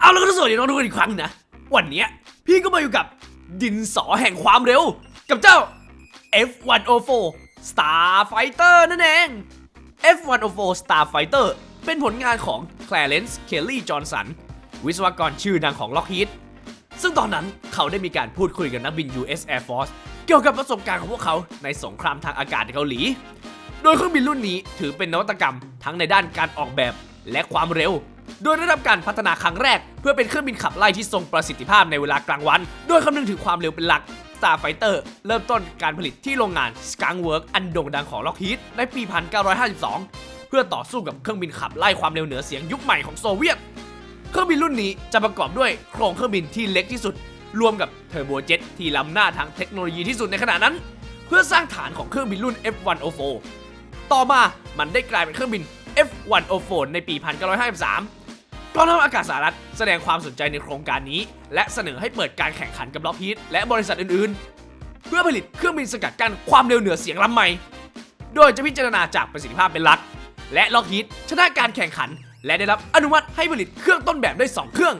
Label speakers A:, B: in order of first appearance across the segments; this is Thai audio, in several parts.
A: เอาแล้วก็สวัสดีน้องทุกคนอีกครั้งนะ วันนี้พี่ก็มาอยู่กับดินสอแห่งความเร็ว กับเจ้า F104 Starfighter นั่นเอง F104 Starfighter เป็นผลงานของ Clarence Kelly Johnson วิศวกรชื่อดังของ Lockheed ซึ่งตอนนั้นเขาได้มีการพูดคุยกับนักบิน US Air Force เกี่ยวกับประสบการณ์ของพวกเขาในสงครามทางอากาศในเกาหลี โดยเครื่องบินรุ่นนี้ถือเป็นนวัตกรรม ทั้งในด้านการออกแบบและความเร็ว โดยได้รับการพัฒนาครั้งแรก เพื่อเป็นเครื่องบินขับไล่ที่ทรงประสิทธิภาพในเวลากลางวัน โดยคำนึงถึงความเร็วเป็นหลัก Starfighter เริ่มต้นการผลิตที่โรงงาน Skunk Work อันโด่งดังของ Lockheed ในปี 1952 เพื่อต่อสู้กับเครื่องบินขับไล่ความเร็วเหนือเสียงยุคใหม่ของโซเวียต เครื่องบินรุ่นนี้จะประกอบด้วยโครงเครื่องบินที่เล็กที่สุด รวมกับเทอร์โบเจ็ต ที่ล้ำหน้าทางเทคโนโลยีที่สุดในขณะนั้น เพื่อสร้างฐานของเครื่องบินรุ่น F104 ต่อมามันได้กลายเป็นเครื่องบิน F104 ในปี 1953กองทัพอากาศสหรัฐแสดงความสนใจในโครงการนี้ และเสนอให้เปิดการแข่งขันกับล็อกฮีดและบริษัทอื่นๆ เพื่อผลิตเครื่องบินสกัดกั้นความเร็วเหนือเสียงลำใหม่ โดยจะพิจารณาจากประสิทธิภาพเป็นหลัก และล็อกฮีดชนะการแข่งขัน และได้รับอนุมัติให้ผลิตเครื่องต้นแบบได้ 2 เครื่อง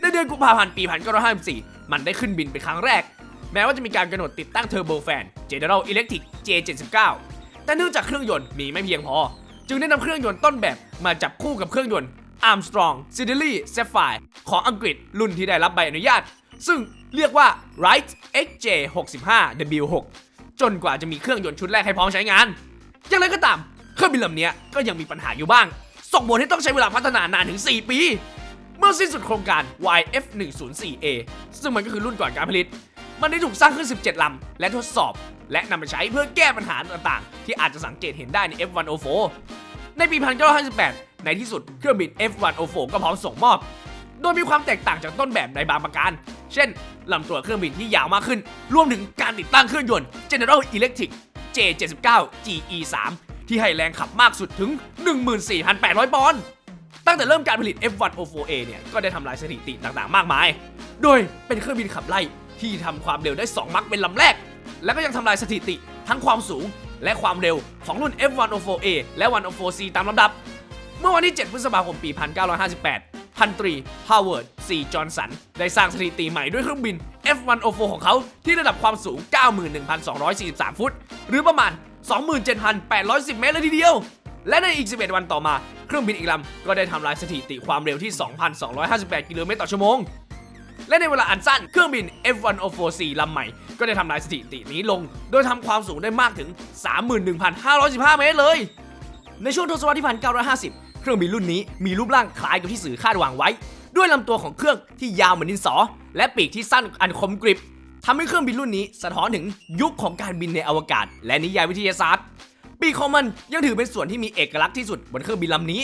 A: ในเดือนกุมภาพันธ์ปี 1954 มันได้ขึ้นบินเป็นครั้งแรก แม้ว่าจะมีการกำหนดติดตั้งเทอร์โบแฟน General Electric J79 แต่เนื่องจากเครื่องยนต์มีไม่เพียงพอ จึงได้นำเครื่องยนต์ต้นแบบมาจับคู่กับเครื่องยนต์ Armstrong Siddeley Sapphire ของอังกฤษรุ่นที่ได้รับใบอนุญาต ซึ่งเรียกว่า Wright XJ65W6 จนกว่าจะมีเครื่องยนต์ชุดแรกให้พร้อมใช้งาน อย่างไรก็ตาม เครื่องบินลำนี้ก็ยังมีปัญหาอยู่บ้าง ส่งผลให้ต้องใช้เวลาพัฒนานานถึง 4 ปี เมื่อสิ้นสุดโครงการ YF104A ซึ่งมันก็คือรุ่นก่อนการผลิต มันได้ถูกสร้างขึ้น 17 ลำ และทดสอบ และนำไปใช้เพื่อแก้ปัญหาต่างๆ ที่อาจจะสังเกตเห็นได้ใน F104 ในปี 1958 ในที่สุดเครื่องบิน F104 ก็พร้อมส่งมอบ โดยมีความแตกต่างจากต้นแบบในบางประการ เช่นลำตัวเครื่องบินที่ยาวมากขึ้น รวมถึงการติดตั้งเครื่องยนต์ General Electric J79 GE3 ที่ให้แรงขับมากสุดถึง 14,800 ปอนด์ ตั้งแต่เริ่มการผลิต F104A เนี่ยก็ได้ทำลายสถิติต่างๆ มากมาย โดยเป็นเครื่องบินขับไล่ที่ทำความเร็วได้ 2 มักเป็นลำแรก และก็ยังทำลายสถิติทั้งความสูงและความเร็วของรุ่น F104A และ 104C ตามลำดับ เมื่อวันที่ 7 พฤษภาคมปี 1958 พันตรีฮาวเวิร์ดซีจอห์นสัน ได้สร้างสถิติใหม่ด้วยเครื่องบิน F104 ของเขาที่ระดับความสูง 91,243 ฟุต หรือประมาณ 27,810 เมตรเลยทีเดียว และในอีก 11 วันต่อมา เครื่องบินอีกลำก็ได้ทำลายสถิติความเร็วที่ 2,258 กิโลเมตรต่อชั่วโมง และในเวลาอันสั้น เครื่องบิน F104C ลำใหม่ ก็ได้ทำลายสถิตินี้ลง โดยทำความสูงได้มากถึง 31,515 เมตรเลย ในช่วงทศวรรษที่ 1950 เครื่องบินรุ่นนี้มีรูปร่างคล้ายกับที่สื่อคาดหวังไว้ ด้วยลำตัวของเครื่องที่ยาวเหมือนดินสอ และปีกที่สั้นอันคมกริบทำให้เครื่องบินรุ่นนี้สะท้อนถึงยุคของการบินในอวกาศ และนิยายวิทยาศาสตร์ ปีกของมันยังถือเป็นส่วนที่มีเอกลักษณ์ที่สุดบนเครื่องบินลำนี้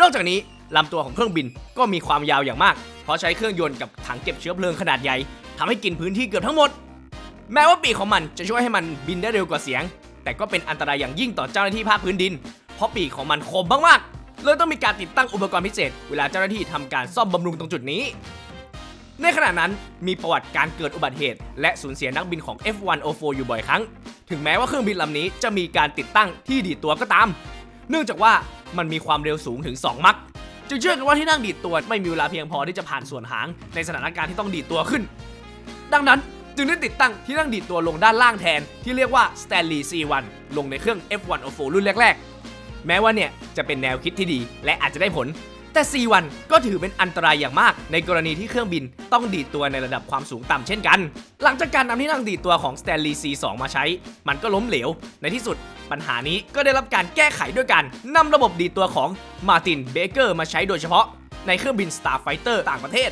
A: นอกจากนี้ลำตัวของเครื่องบินก็มีความยาวอย่างมาก เพราะใช้เครื่องยนต์กับถังเก็บเชื้อเพลิงขนาดใหญ่ทำให้กินพื้นที่เกือบทั้งหมด แม้ว่าปีกของมันจะช่วยให้มันบินได้เร็วกว่าเสียง แต่ก็เป็นอันตรายอย่างยิ่งต่อเจ้าหน้าที่ภาคพื้นดิน เพราะปีกของมันคมมากๆเลยต้องมีการติดตั้งอุปกรณ์พิเศษ เวลาเจ้าหน้าที่ทำการซ่อมบำรุงตรงจุดนี้ ในขณะนั้นมีประวัติการเกิดอุบัติเหตุ และสูญเสียนักบินของ F104 อยู่บ่อยครั้ง ถึงแม้ว่าเครื่องบินลำนี้จะมีการติดตั้งที่ดีดตัวก็ตาม เนื่องจากว่ามันมีความเร็วสูงถึง 2 มัคจึงเชื่อกันว่าที่นั่งดีดตัวไม่มีเวลาเพียงพอที่จะผ่านส่วนหางในสถานการณ์ที่ต้องดีดตัวขึ้น ดังนั้นจึงได้ติดตั้งที่นั่งดีดตัวลงด้านล่างแทน ที่เรียกว่า Stanley C1 ลงในเครื่อง F104 รุ่นแรกๆ แม้ว่าเนี่ยจะเป็นแนวคิดที่ดี และอาจจะได้ผล แต่ C1 ก็ถือเป็นอันตรายอย่างมาก ในกรณีที่เครื่องบินต้องดีดตัวในระดับความสูงต่ำเช่นกัน หลังจากการนำที่นั่งดีดตัวของ Stanley C2 มาใช้ มันก็ล้มเหลว ในที่สุดปัญหานี้ก็ได้รับการแก้ไขด้วยการนำระบบดีดตัวของ Martin Baker มาใช้โดยเฉพาะ ในเครื่องบิน Starfighter ต่างประเทศ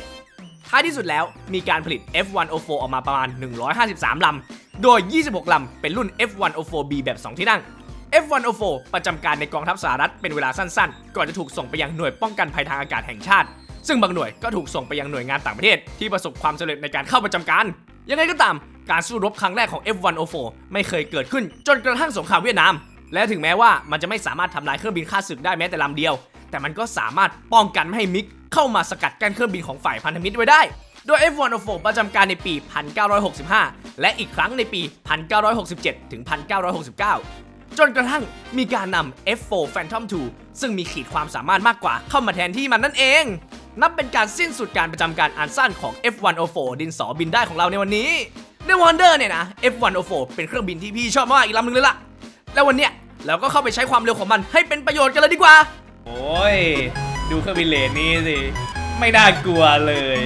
A: ท้ายที่สุดแล้วมีการผลิต F104 ออกมาประมาณ 153 ลำ โดย 26 ลำ เป็นรุ่น F104B แบบ 2 ที่นั่ง F104 ประจำการในกองทัพสหรัฐเป็นเวลาสั้นๆ ก่อนจะถูกส่งไปยังหน่วยป้องกันภัยทางอากาศแห่งชาติ ซึ่งบางหน่วยก็ถูกส่งไปยังหน่วยงานต่างประเทศ ที่ประสบความสำเร็จในการเข้าประจำการ ยังไงก็ตาม การสู้รบครั้งแรกของ F104 ไม่เคยเกิดขึ้นจนกระทั่งสงครามเวียดนาม และถึงแม้ว่ามันจะไม่สามารถทำลายเครื่องบินข้าศึกได้แม้แต่ลำเดียว แต่มันก็สามารถป้องกันไม่ให้มิกเข้ามาสกัดกั้นเครื่องบินของฝ่ายพันธมิตรไว้ได้โดย F104 ประจำการในปี 1965 และอีกครั้งในปี 1967 ถึง 1969 จนกระทั่งมีการนำ F4 Phantom 2 ซึ่งมีขีดความสามารถมากกว่าเข้ามาแทนที่มันนั่นเอง นับเป็นการสิ้นสุดการประจำการอันสั้นของ F104 ดินสอบินได้ของเราในวันนี้ใน Wonder เนี่ยนะ F104 เป็นเครื่องบินที่พี่ชอบมากอีกลำหนึ่งเลยล่ะ แล้ววันเนี้ยเราก็เข้าไปใช้ความเร็วของมันให้เป็นประโยชน์กันเลยดีกว่า โอ้ย ดูเครื่องบินเลนนี่สิ ไม่น่ากลัวเลย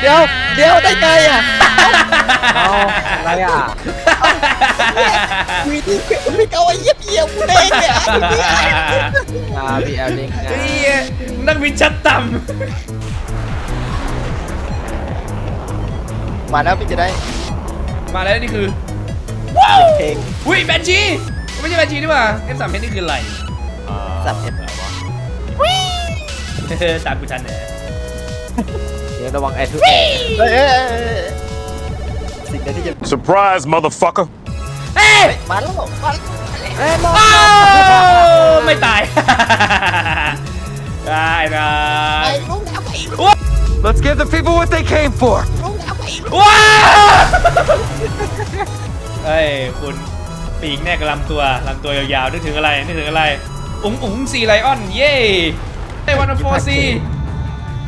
B: เดี๋ยว เดี๋ยวได้ไงอะ
C: เอาอะไรอะ
B: วีดีไม่เอาไอ้เหี้ยเหี้ยกูได้เนี่ย
C: อ่าพี่แอลลิงนะ
A: เฮ้ยนักบินชั้นต่
B: มาแล้วพี่จะได้ำ
A: มาแล้วนี่คือ
B: เพลง
A: อุ้ยแบนชีไม่ใช่แบนชีนี่หว่า F3 เพชรนี่คืออะไร
B: สับเอ็ด
A: ตามกูทันเหรอ
C: เดี๋ยวระวังแอร์ทุกแอร์
B: เอ้ยเอ้ยเอ้ยเอ้ยสิ่งใดที่จะ
D: Surprise, motherfucker.
A: เอ้ย
B: มาแล้วมาแล้ว
C: เอ้ยมอง
A: อ้าวไม่ตาย ได้นะ
B: ไปลุงเอาไปลุง
D: Let's give the people what they came for.
B: ลุงเอาไปลุง
A: ว้าเฮ้ยคุณปีกแน่กับลำตัวลำตัวยาวๆนึกถึงอะไรนึกถึงอะไร อุ๋งอุ๋งซีไลออน เย้ไอ้วันโฟซี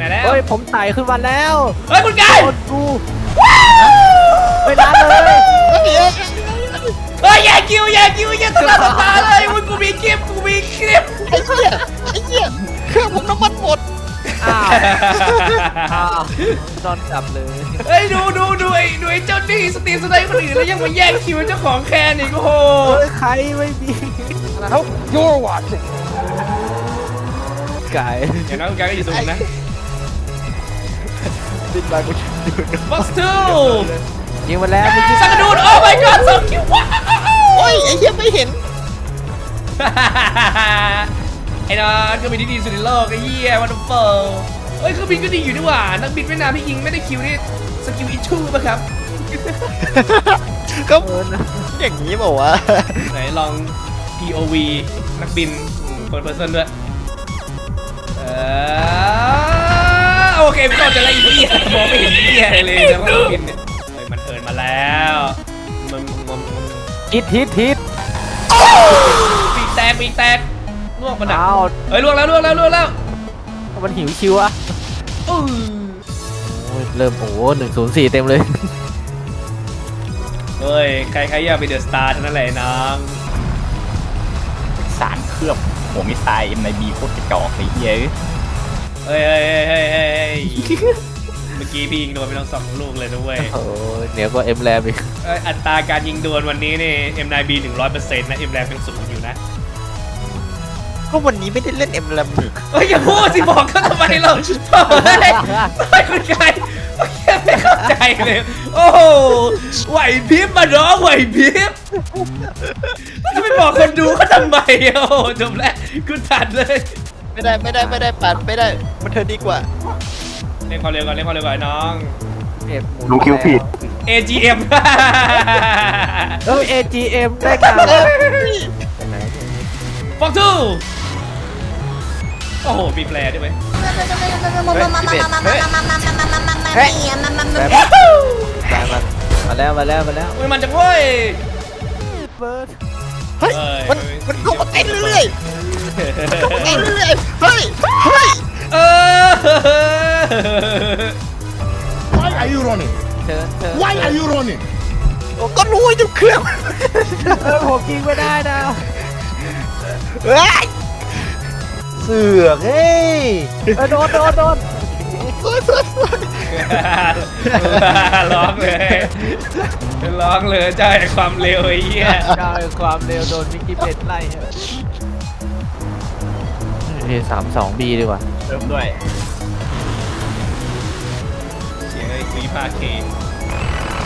A: ไหนแล้ว
C: เฮ้ยผมไต่ขึ้นมาแล้ว
A: เฮ้ยคุณกาย
C: โดนกูไม่รันเลย
B: เดี๋ยว
A: เฮ้ยแย่คิวแย่คิวแย่ตลอดตาเลยมึงกูมีคลิปกูมีคลิป
B: ไอ้เหี้ยไอ้เหี้ยเครื่องผมน้ำมันหมด
C: อ้าวอ้าวโดนจับเลย
A: เฮ้ยดูดูดูไอ้ดูไอ้เจ้านี่สตีฟสไตล์คนอื่นแล้วยังมาแย่งคิวเจ้าของแคนอีกโอ้โห
C: เฮ้ยใครไม่มี
D: You're watching.
C: ไก่
A: เดี๋ยวนะคุณกายก็อยู่สูงนะ
B: บินมากูดูนะ
A: ฟ็อกซ์ทู
C: ยิงมาแล้วเมื่อกี้
A: สักกระดูดโอ้ my god สองคิวว้าว
B: โอ้ยไอ้เหี้ยไม่เห็น
A: ไอ้นอนเครื่องบินที่ดีสุดในโลกไอ้เหี้ยวันเฟิลเฮ้ยเครื่องบินก็ดีอยู่นี่หว่า นักบินเวียดนามที่ยิงไม่ได้คิวนี่สกิลอิชูป่ะครับ
B: ก็
C: เออนะ
B: อย่างนี้บอกว่าวะ
A: ไหนลอง POV นักบินเฟิร์สเพอร์เซนด้วยเออโอ เคไม่ต้องจะไล่เหี้ยมองไม่เห็นเหี้ยอะไรเลยนะว่านักบินเนี่ยเฮ้ยมันเทิร์นมาแล้วมึงมึงมึง
C: ฮิตฮิตฮิต
A: ปีกแตกปีกแตกลวกมันอะ
C: อ้าว
A: เฮ้ยลวกแล้วลวกแล้วลวกแล้ว
C: มันหิวคิวอะ
A: อื้อ
C: โอ้ยเริ่มโอ้หนึ่งศูนย์สี่เต็มเลย
A: เฮ้ยใครใครอยากไปเดอะสตาร์ทั้งนั้นแหละน้อง
E: สารเคลือบหัวมิสไซล์เอ็มไนบีโคตรกระจอกเลยเฮ้ย
A: เฮ้ยเฮ้ยเฮ้ยเฮ้ยเฮ้ยเมื่อกี้พี่ยิงโดนไปทั้งสองลูกเลยนะเว้ย
C: โอ้ยเหนียวกว่าเอ็มแรมอีก
A: เอ้ยอัตราการยิงโดนวันนี้นี่ M9B 100%นะ M แรมยังสูงอยู่นะ
B: ก็วันนี้ไม่ได้เล่นเอ็มลัมนี่
A: เฮ้ยอย่าพูดสิบอกเขาทำไมเราโถ่เฮ้ยไอ้คุณกายโอ้ยไม่เข้าใจเลยโอ้โหไหวพริบมาน้องไหวพริบจะไม่บอกคนดูเขาทำไมโอ้โหจบแล้วคุณตัดเลย
B: ไม่ได้ไม่ได้ไม่ได้ปัดไม่ได้มันเทิร์นดีกว่า
A: เล่นความเร็วก่อนเล่นความเร็วก่อนน้อง
C: เอ็มหมุน
D: รู้คิวผิด
A: AGM
C: เออ AGM ได้กันไปไหน
A: ฟอกทูโอ้โหมีแปลด้วยไหม
B: เฮ้ย
C: ได้มามาแล้วมาแล้วมาแล้ว
A: อุ้ยมันจะเว้ย
C: เบิร์ด
B: เฮ้ย
A: เอ้ย
B: มันมันเข้ามาเต้นเรื่อยๆ เต้นเรื่อยๆเฮ้ยเฮ้ย
A: เออ
D: Why are you running?
C: เชิญเชิญ
D: Why are you running?
B: โอ้ก็รู้อยู่เครื่อง
C: เออผมยิงไม่ได้นะ
B: เฮ้ยเสือกเฮ้ย
C: เออโดนโดนโดน
B: สวยสวยสวย
A: ร้องเลยร้องเลยเจ้าแห่งความเร็วไอ้เหี้ย
C: ก้าวแห่งความเร็วโดนมิกกี้เป็ดไล่ เฮ้ยสามสองบีดีกว่า
E: เริ่มด้วย
A: เสียงไอ้คุยพาเค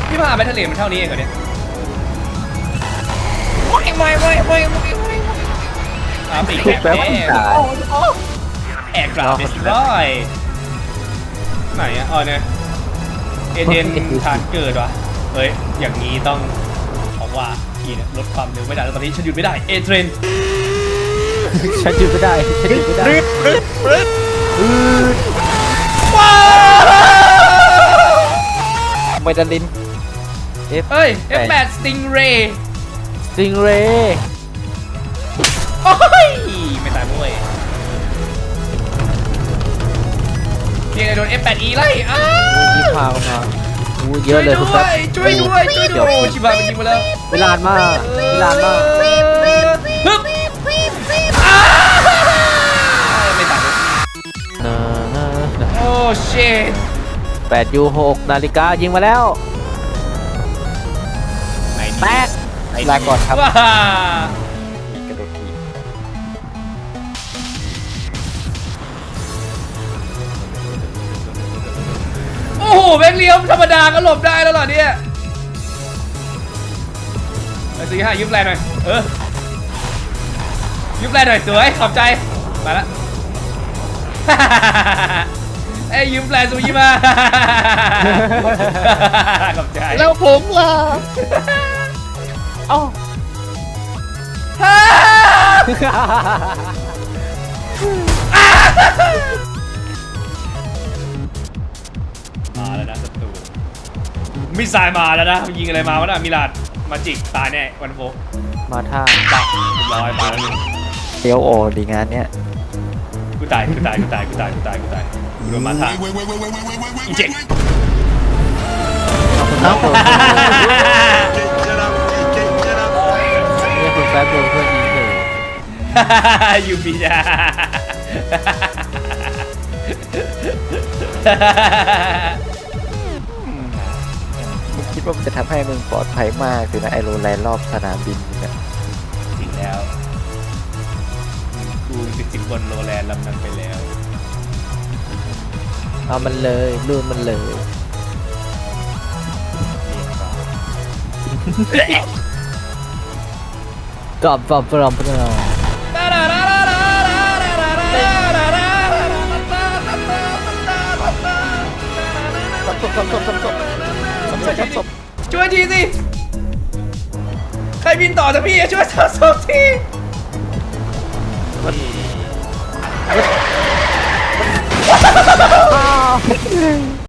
A: ที่ผ่านไปทะเลมันเท่านี้เองเหรอเนี่ย
E: ไม่ไม่ไม่ไม่ไม่ไม่
A: อ่าปีก
B: ทุ
A: แค
B: บบแป๊บ
A: แน่
B: ตาย
A: แอร์กราฟดิสรอยไหนอะอ๋อเนี่ยเอเดนฐานเกิดวะเฮ้ย อย่างนี้ต้องบอกว่าพี่เนี่ยลดความเร็วไม่ได้แล้วตอนนี้ฉันหยุดไม่ได้ เอเทรน
C: ฉันหยุดไม่ได้ฉันหยุดไม่ได้
A: ว้าว
C: ไมดาลิน F
A: เฮ้ย F8 Stingray
C: สติงเรย์
A: โอ้ย ไม่ตายมุ้ยเพียงแต่โดน F8E ไล่อ้า
C: ยิงพาวมาอู้เยอะเลยคุณ
A: ช่
C: แป๊
A: ว
C: บ
A: ยช่วยด้วยช่วยด้วยโอ้ชิบะมันยิงมาแล้ว
C: เวลานมากเวลานมาก
A: ฮึบ ชด
C: แปดยูหกนาฬิกายิงมาแล้วแตกลาก่อนครับ
A: ว้า
E: กระโดดที
A: โอ้โหแบงค์เลี้ยมธรรมดาก็หลบได้แล้วเหรอเนี่ยไปสี่ห้ายุบแรงหน่อย เออ ยุบแรงหน่อยสวยขอบใจ มาละเอ้ยยืมแปลซูยี่มาขอบใจ
C: แล้วผมล่ะเอ้า
A: มาแล้วนะศัตรูมิสไซล์มาแล้วนะยิงอะไรมาวะน่ะมิลาดมาจิกตายแน่วันโฟก
C: มาท่า
A: ตักลอยมาแล้วหนึ่ง
C: เตียวโอดีงานเนี้ย
A: กูตายกูตายกูตายกูตายกูตายกูตายกูโดนมาท่า
D: Wait, wait, wait, wait, wait, wait, wait, wait,
A: Eject.
D: wait.
C: ครับผมเนี่ยคุณแป๊บโดนเพื่อนยิงเลย
A: ยูบีจ้า
C: มึงคิดว่ามันจะทำให้มึงปลอดภัยมากสินะไอโรแลนด์รอบสนามบิน
A: บบนโรแลนด์ลำนั้นไปแล้ว
C: เอามันเลยลื่นมันเลย กรอบกรอบกรอบกรอบ
A: ช่วยทีสิ ใครบินต่อจะพี่อะช่วยสาวสองที Ah!